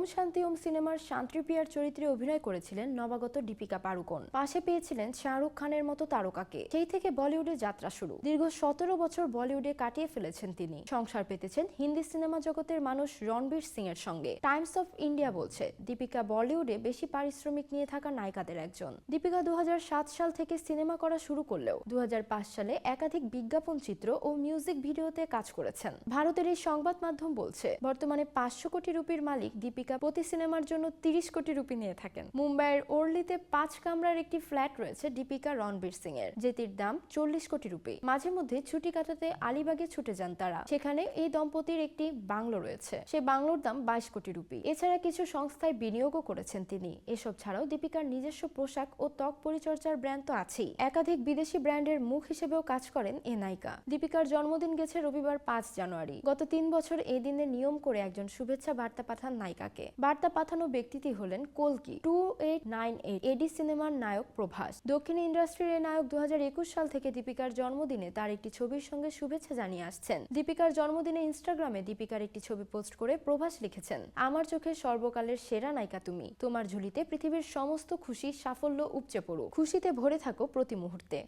ওম শান্তি ওম সিনেমার শান্তিপ্রিয়ার চরিত্রে অভিনয় করেছিলেন নবাগত দীপিকা পাড়ুকোন। পাশে পেয়েছিলেন শাহরুখ খানের মতো তারকাকে। সেই থেকে বলিউডে যাত্রা শুরু। দীর্ঘ সতেরো বছর বলিউডে কাটিয়ে ফেলেছেন তিনি। সংসার পেতেছেন হিন্দি সিনেমা জগতের মানুষ রণবীর সিং এর সঙ্গে। টাইমস অফ ইন্ডিয়া বলছে, দীপিকা বলিউডে বেশি পারিশ্রমিক নিয়ে থাকা নায়িকাদের একজন। দীপিকা দু হাজার সাত সাল থেকে সিনেমা করা শুরু করলেও দু হাজার পাঁচ সালে একাধিক বিজ্ঞাপন চিত্র ও মিউজিক ভিডিওতে কাজ করেছেন। ভারতের এই সংবাদ মাধ্যম বলছে, বর্তমানে পাঁচশো কোটি রুপির মালিক দীপিকা প্রতি সিনেমার জন্য তিরিশ কোটি রুপি নিয়ে থাকেন। মুম্বাইয়ের ওর্লিতে পাঁচ কামরার একটি ফ্ল্যাট রয়েছে দীপিকা রণবীর সিং এর যেটির দাম চল্লিশ কোটি রুপি। মাঝে মধ্যে ছুটি কাটাতে আলিবাগে ছুটে যান তারা। সেখানে এই দম্পতির একটি বাংলো রয়েছে। সে বাংলোর দাম বাইশ কোটি রুপি। এছাড়া কিছু সংস্থায় বিনিয়োগও করেছেন তিনি। এসব ছাড়াও দীপিকার নিজস্ব পোশাক ও ত্বক পরিচর্যার ব্র্যান্ড তো আছেই। একাধিক বিদেশি ব্র্যান্ডের মুখ হিসেবেও কাজ করেন এ নায়িকা। দীপিকার জন্মদিন গেছে রবিবার পাঁচ জানুয়ারি। গত তিন বছর এই দিনে নিয়ম করে একজন শুভেচ্ছা বার্তা পাঠান নায়িকাকে। বার্তা পাঠানো ব্যক্তিটি হলেন কলকি, two eight nine eight, AD সিনেমার নায়ক প্রভাস। দক্ষিণ ইন্ডাস্ট্রির এই নায়ক দু হাজার একুশ সাল থেকে দীপিকার জন্মদিনে তার একটি ছবির সঙ্গে শুভেচ্ছা জানিয়ে আসছেন। দীপিকার জন্মদিনে ইনস্টাগ্রামে দীপিকার একটি ছবি পোস্ট করে প্রভাস লিখেছেন, আমার চোখে সর্বকালের সেরা নায়িকা তুমি। তোমার ঝুলিতে পৃথিবীর সমস্ত খুশি সাফল্য উপচে পড়ুক। খুশিতে ভরে থাকো প্রতি মুহূর্তে।